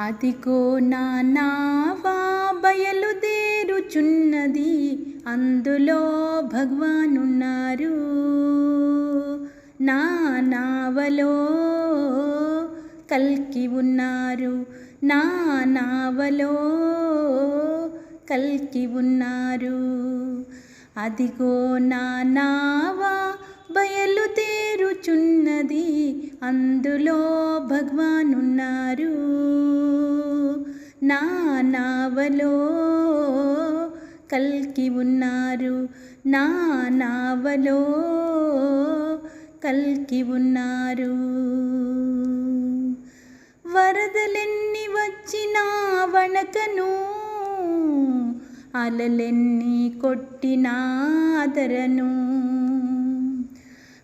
అదిగో నా నావా బయలుదేరుచున్నది అందులో భగవానున్నారు. నా నావలో కల్కి ఉన్నారు. నా నావలో కల్కి ఉన్నారు. అదిగో నా నావా బయలుదేరుచున్నది అందులో భగవానున్నారు. నా నావలో కల్కి ఉన్నారు. నా నావలో కల్కి ఉన్నారు. వరదలెన్ని వచ్చినా వణకను అలలెన్ని కొట్టినా అదరను.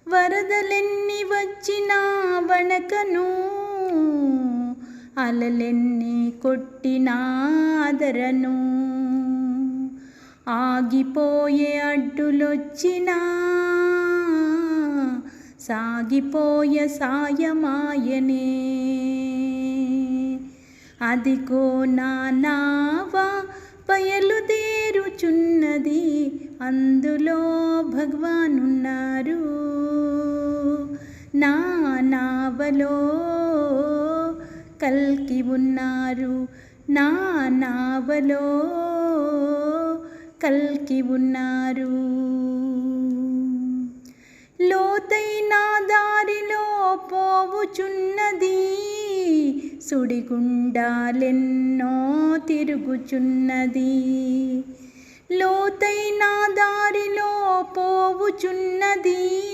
వరదలెన్ని వచ్చినా వణకను అలలెన్ని కొట్టినాదరను. ఆగిపోయే అడ్డులొచ్చినా సాగిపోయే సాయమాయనే. అదిగో నా నావా బయలుదేరుచున్నది అందులో భగవానున్నారు. నా నావలో కల్కి ఉన్నారు నా నావలో. కల్కి ఉన్నారు. లోతైన దారిలో పోవుచున్నది సుడిగుండాలెన్నో తిరుగుచున్నది. లోతైన దారిలో పోవుచున్నది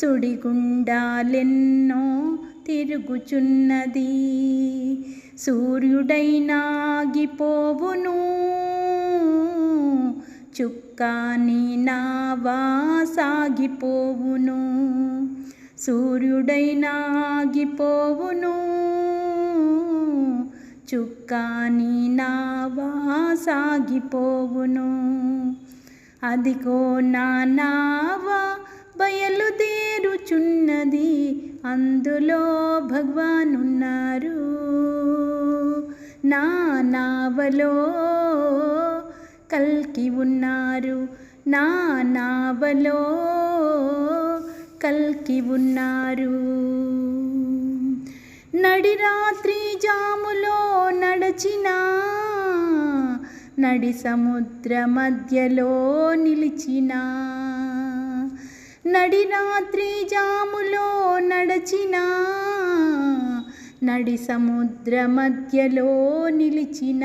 సుడిగుండాలెన్నో తిరుగుచున్నది. సూర్యుడైనాగిపోవును. చుక్కాని నావా సాగిపోవును సూర్యుడైనాగిపోవును. చుక్కాని నావా సాగిపోవును అదిగో నా నావా అందులో భగవానున్నారు. నా నావలో కల్కి ఉన్నారు. నా నావలో కల్కి ఉన్నారు. నడిరాత్రి జాములో నడచిన నడి సముద్ర మధ్యలో నిలిచిన. నడిరాత్రి జాములో నడచినా నడి సముద్ర మధ్యలో నిలిచిన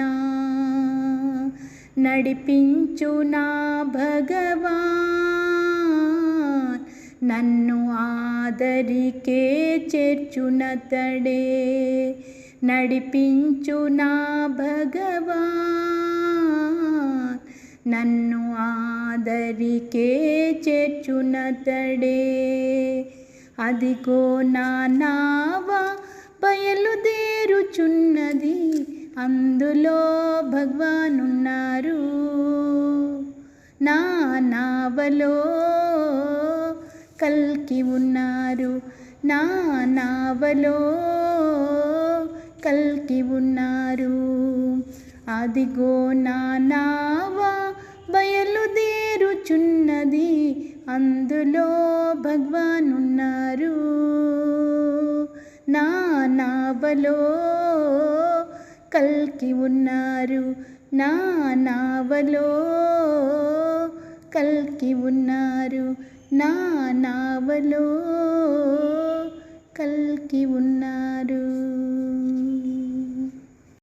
నడిపించు నా భగవాన్. నన్ను ఆదరికే చేర్చునతడే నడిపించు నా భగవాన్. నన్ను ఆదరికే చేర్చునతడే అదిగో నా నావా బయలుదేరుచున్నది. అందులో భగవానున్నారు. నా నావలో కల్కి ఉన్నారు. నా నావలో కల్కి ఉన్నారు. అదిగో నా నావా బయలుదేరుచున్నది. అందులో భగవాన్ ఉన్నారు నా నావలో కల్కి ఉన్నారు. నా నావలో కల్కి ఉన్నారు. నా నావలో కల్కి ఉన్నారు.